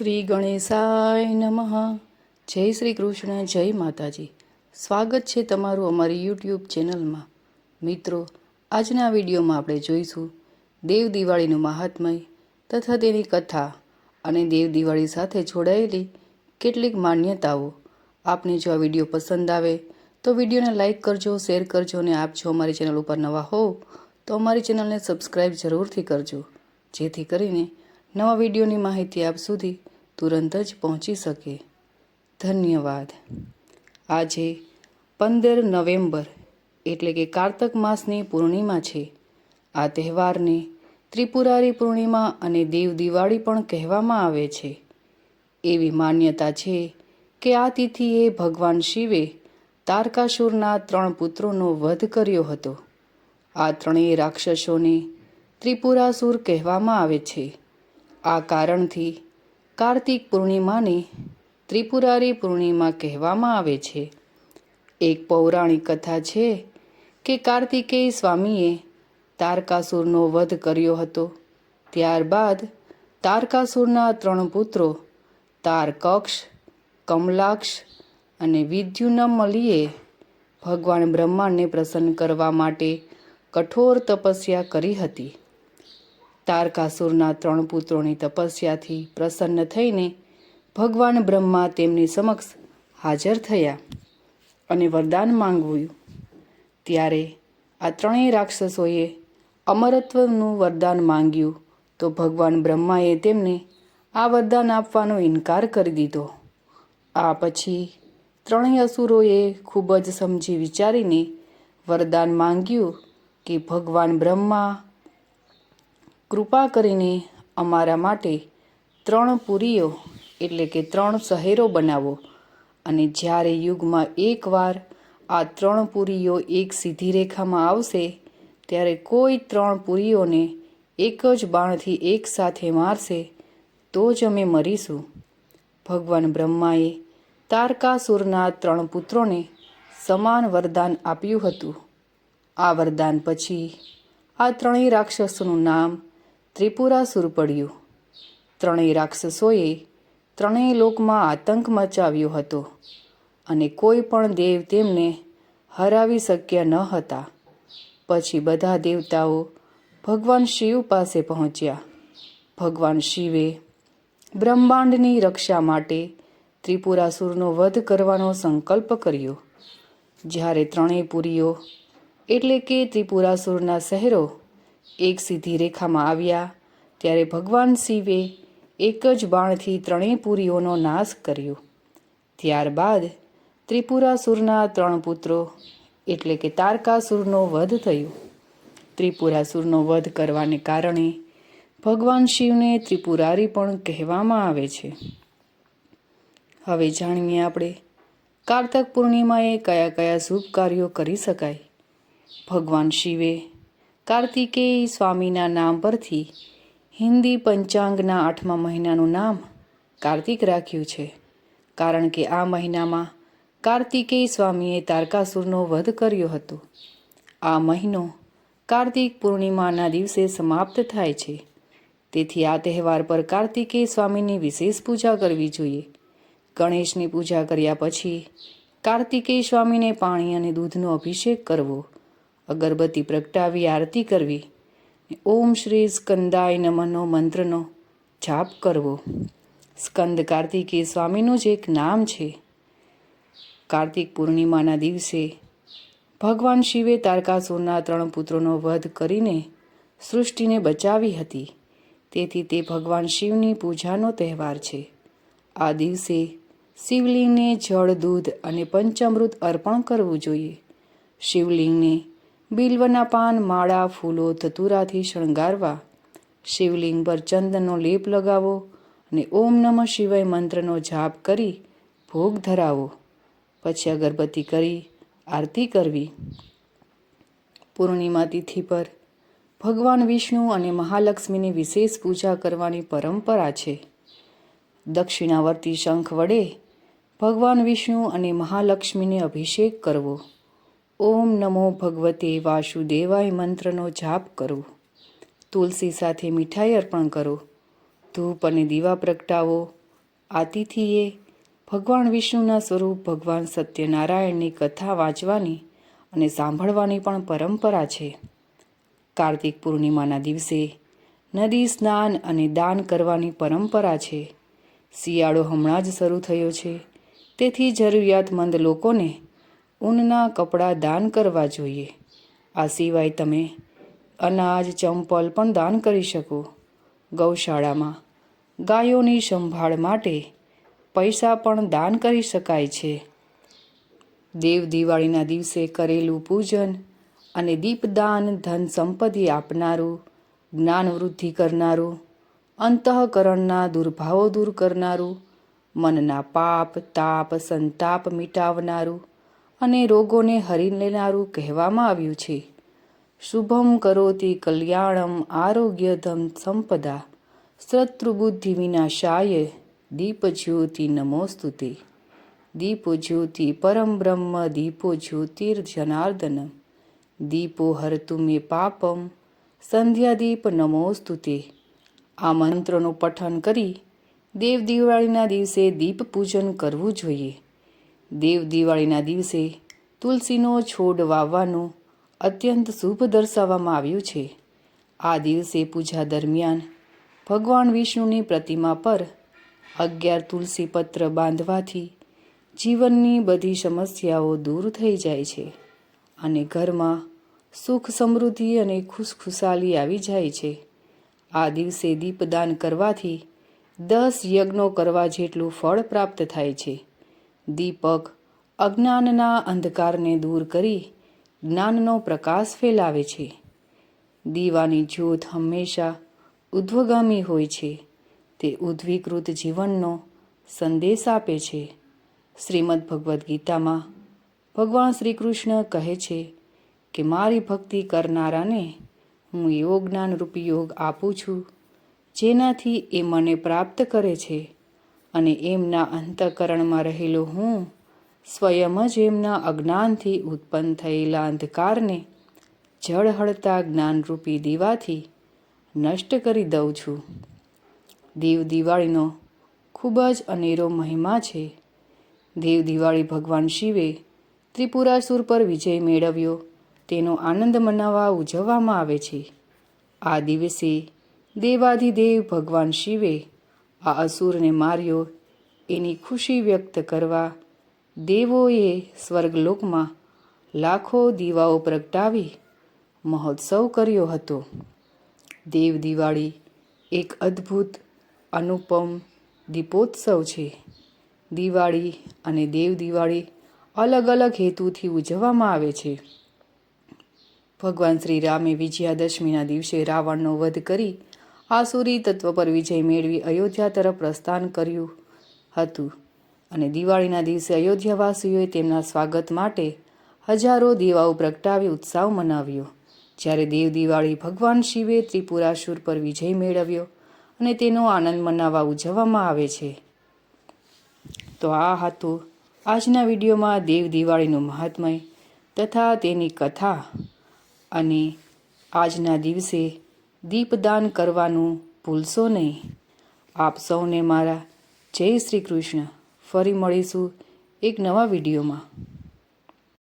શ્રી ગણેશાય નમઃ. જય શ્રી કૃષ્ણ, જય માતાજી. સ્વાગત છે તમારું અમારી યુટ્યુબ ચેનલમાં. મિત્રો, આજના વિડીયોમાં આપણે જોઈશું દેવ દિવાળીનું મહાત્મય તથા તેની કથા અને દેવ દિવાળી સાથે જોડાયેલી કેટલીક માન્યતાઓ. આપને જો આ વીડિયો પસંદ આવે, તો વિડીયોને લાઇક કરજો, શેર કરજો અને આપ જો અમારી ચેનલ ઉપર નવા હો તો અમારી ચેનલને સબસ્ક્રાઈબ જરૂરથી કરજો. જેથી કરીને નવા વિડીયોની માહિતી આપ સુધી તુરંત જ પહોંચી શકે. ધન્યવાદ. આજે પંદર નવેમ્બર એટલે કે કારતક માસની પૂર્ણિમા છે. આ તહેવારને ત્રિપુરારી પૂર્ણિમા અને દેવ દિવાળી પણ કહેવામાં આવે છે. એવી માન્યતા છે કે આ તિથિએ ભગવાન શિવે તારકાસુરના ત્રણ પુત્રોનો વધ કર્યો હતો. આ ત્રણેય રાક્ષસોને ત્રિપુરાસુર કહેવામાં આવે છે. આ કારણથી કાર્તિક પૂર્ણિમાને ત્રિપુરારી પૂર્ણિમા કહેવામાં આવે છે. એક પૌરાણિક કથા છે કે કાર્તિકેય સ્વામીએ તારકાસુરનો વધ કર્યો હતો. ત્યારબાદ તારકાસુરના ત્રણ પુત્રો તારકક્ષ, કમલાક્ષ અને વિદ્યુનમલીએ ભગવાન બ્રહ્માને પ્રસન્ન કરવા માટે કઠોર તપસ્યા કરી હતી. તારકાસુરના ત્રણ પુત્રોની તપસ્યાથી પ્રસન્ન થઈને ભગવાન બ્રહ્મા તેમની સમક્ષ હાજર થયા અને વરદાન માંગવ્યું ત્યારે આ ત્રણેય રાક્ષસોએ અમરત્વનું વરદાન માંગ્યું તો ભગવાન બ્રહ્માએ તેમને આ વરદાન આપવાનો ઇનકાર કરી દીધો. આ પછી ત્રણેય અસુરોએ ખૂબ જ સમજી વિચારીને વરદાન માંગ્યું કે ભગવાન બ્રહ્મા કૃપા કરીને અમારા માટે ત્રણ પુરીઓ, એટલે કે ત્રણ શહેરો બનાવો. અને જ્યારે યુગમાં એકવાર આ ત્રણ પુરીઓ એક સીધી રેખામાં આવશે, ત્યારે કોઈ ત્રણ પુરીઓને એક જ બાણથી એક સાથે મારશે, તો જ અમે મરીશું. ભગવાન બ્રહ્માએ તારકાસુરના ત્રણ પુત્રોને સમાન વરદાન આપ્યું હતું. આ વરદાન પછી આ ત્રણેય રાક્ષસોનું નામ ત્રિપુરાસુર પડ્યું. ત્રણેય રાક્ષસોએ ત્રણેય લોકમાં આતંક મચાવ્યો હતો અને કોઈ પણ દેવ તેમને હરાવી શક્યા ન હતા. પછી બધા દેવતાઓ ભગવાન શિવ પાસે પહોંચ્યા. ભગવાન શિવે બ્રહ્માંડની રક્ષા માટે ત્રિપુરાસુરનો વધ કરવાનો સંકલ્પ કર્યો. જ્યારે ત્રણેય પુરીઓ, એટલે કે ત્રિપુરાસુરના શહેરો એક સીધી રેખામાં આવ્યા. ત્યારે ભગવાન શિવે એક જ બાણથી ત્રણેય પુરીઓનો નાશ કર્યો. ત્યારબાદ ત્રિપુરાસુરના ત્રણ પુત્રો, એટલે કે તારકાસુરનો વધ થયો. ત્રિપુરાસુરનો વધ કરવાને કારણે ભગવાન શિવને ત્રિપુરારી પણ કહેવામાં આવે છે. હવે જાણીએ આપણે કારતક પૂર્ણિમાએ કયા કયા શુભ કાર્યો કરી શકાય. ભગવાન શિવે કાર્તિકેય સ્વામીના નામ પરથી હિન્દી પંચાંગના આઠમા મહિનાનું નામ કાર્તિક રાખ્યું છે. કારણ કે આ મહિનામાં કાર્તિકેય સ્વામીએ તારકાસુરનો વધ કર્યો હતો. આ મહિનો કાર્તિક પૂર્ણિમાના દિવસે સમાપ્ત થાય છે. તેથી આ તહેવાર પર કાર્તિકેય સ્વામીની વિશેષ પૂજા કરવી જોઈએ. ગણેશની પૂજા કર્યા પછી કાર્તિકેય સ્વામીને પાણી અને દૂધનો અભિષેક કરવો. અગરબત્તી પ્રગટાવી, આરતી કરવી. ઓમ શ્રી સ્કંદાય નમનો મંત્રનો જાપ કરવો. સ્કંદ કાર્તિકેય સ્વામીનું જ એક નામ છે. કાર્તિક પૂર્ણિમાના દિવસે ભગવાન શિવે તારકાસુરના ત્રણ પુત્રોનો વધ કરીને સૃષ્ટિને બચાવી હતી. તેથી તે ભગવાન શિવની પૂજાનો તહેવાર છે. આ દિવસે શિવલિંગને જળ, દૂધ અને પંચામૃત અર્પણ કરવું જોઈએ. શિવલિંગને બિલ્વના પાન, માળા, ફૂલો, ધતુરાથી શણગારવા. શિવલિંગ પર ચંદનનો લેપ લગાવો અને ઓમ નમઃ શિવાય મંત્રનો જાપ કરી ભોગ ધરાવો. પછી અગરબત્તી કરી, આરતી કરવી. પૂર્ણિમા તિથિ પર ભગવાન વિષ્ણુ અને મહાલક્ષ્મીની વિશેષ પૂજા કરવાની પરંપરા છે. દક્ષિણાવર્તી શંખ વડે ભગવાન વિષ્ણુ અને મહાલક્ષ્મીને અભિષેક કરવો. ઓમ નમો ભગવતે વાસુદેવાય મંત્રનો જાપ કરવો તુલસી સાથે મીઠાઈ અર્પણ કરો. ધૂપ અને દીવા પ્રગટાવો. આતિથિએ ભગવાન વિષ્ણુના સ્વરૂપ ભગવાન સત્યનારાયણની કથા વાંચવાની અને સાંભળવાની પણ પરંપરા છે. કાર્તિક પૂર્ણિમાના દિવસે નદી સ્નાન અને દાન કરવાની પરંપરા છે. શિયાળો હમણાં જ શરૂ થયો છે. તેથી જરૂરિયાતમંદ લોકોને ઊનના કપડાં દાન કરવા જોઈએ. આ સિવાય તમે અનાજ, ચંપલ પણ દાન કરી શકો. ગૌશાળામાં ગાયોની સંભાળ માટે પૈસા પણ દાન કરી શકાય છે. દેવ દિવાળીના દિવસે કરેલું પૂજન અને દીપદાન ધન સંપત્તિ આપનારું, જ્ઞાન વૃદ્ધિ કરનારું, અંતઃકરણના દુર્ભાવો દૂર કરનારું, મનના પાપ, તાપ, સંતાપ મિટાવનારું અને રોગોને હરી લેનારું કહેવામાં આવ્યું છે. શુભમ કરોતિ કલ્યાણમ આરોગ્યધમ સંપદા શત્રુબુદ્ધિ વિનાશાય દીપ જ્યોતિ નમોસ્તુતે. દીપો જ્યોતિ પરમ બ્રહ્મ દીપો જ્યોતિર્જનાર્દન દીપો હરતુ મે પાપમ, સંધ્યાદીપ નમોસ્તુતે. આ મંત્રનું પઠન કરી દેવ દિવાળીના દિવસે દીપ પૂજન કરવું જોઈએ. દેવ દિવાળીના દિવસે તુલસીનો છોડ વાવવાનું અત્યંત શુભ દર્શાવવામાં આવ્યું છે. આ દિવસે પૂજા દરમિયાન ભગવાન વિષ્ણુની પ્રતિમા પર અગિયાર તુલસી પત્ર બાંધવાથી જીવનની બધી સમસ્યાઓ દૂર થઈ જાય છે અને ઘરમાં સુખ સમૃદ્ધિ અને ખુશખુશાલી આવી જાય છે. આ દિવસે દીપદાન કરવાથી દસ યજ્ઞો કરવા જેટલું ફળ પ્રાપ્ત થાય છે. દીપક અજ્ઞાનના અંધકારને દૂર કરી જ્ઞાનનો પ્રકાશ ફેલાવે છે. દીવાની જ્યોત હંમેશા ઉદ્વગામી હોય છે. તે ઉદ્વિકૃત જીવનનો સંદેશ આપે છે. શ્રીમદ ભગવદ્ ગીતામાં ભગવાન શ્રી કૃષ્ણ કહે છે કે, મારી ભક્તિ કરનારાને હું એવો જ્ઞાનરૂપી યોગ આપું છું, જેનાથી એ મને પ્રાપ્ત કરે છે. અને એમના અંતઃકરણમાં રહેલો હું સ્વયં જ એમના અજ્ઞાનથી ઉત્પન્ન થયેલા અંધકારને જળહળતા જ્ઞાનરૂપી દીવાથી નષ્ટ કરી દઉં છું. દેવ દિવાળીનો ખૂબ જ અનેરો મહિમા છે. દેવ દિવાળી ભગવાન શિવે ત્રિપુરાસુર પર વિજય મેળવ્યો, તેનો આનંદ મનાવવા ઉજવવામાં આવે છે. આ દિવસે દેવાધિદેવ ભગવાન શિવે આ અસુરને માર્યો, એની ખુશી વ્યક્ત કરવા દેવોએ સ્વર્ગલોકમાં લાખો દીવાઓ પ્રગટાવી મહોત્સવ કર્યો હતો. દેવ દિવાળી એક અદ્ભુત, અનુપમ દીપોત્સવ છે. દિવાળી અને દેવ દિવાળી અલગ અલગ હેતુથી ઉજવવામાં આવે છે. ભગવાન શ્રી રામે વિજયાદશમીના દિવસે રાવણનો વધ કરી આસુરી તત્વ પર વિજય મેળવી અયોધ્યા તરફ પ્રસ્થાન કર્યું હતું. અને દિવાળીના દિવસે અયોધ્યાવાસીઓએ તેમના સ્વાગત માટે હજારો દીવાઓ પ્રગટાવી ઉત્સાહ મનાવ્યો. જ્યારે દેવ દિવાળી ભગવાન શિવે ત્રિપુરાસુર પર વિજય મેળવ્યો અને તેનો આનંદ મનાવવા ઉજવવામાં આવે છે. તો આ હતું આજના વિડીયોમાં દેવ દિવાળીનું મહાત્મય તથા તેની કથા અને આજના દિવસે દીપદાન કરવાનું ભૂલશો નહીં. આપ સૌને મારા જય શ્રી કૃષ્ણ. ફરી મળીશું એક નવા વિડીયોમાં.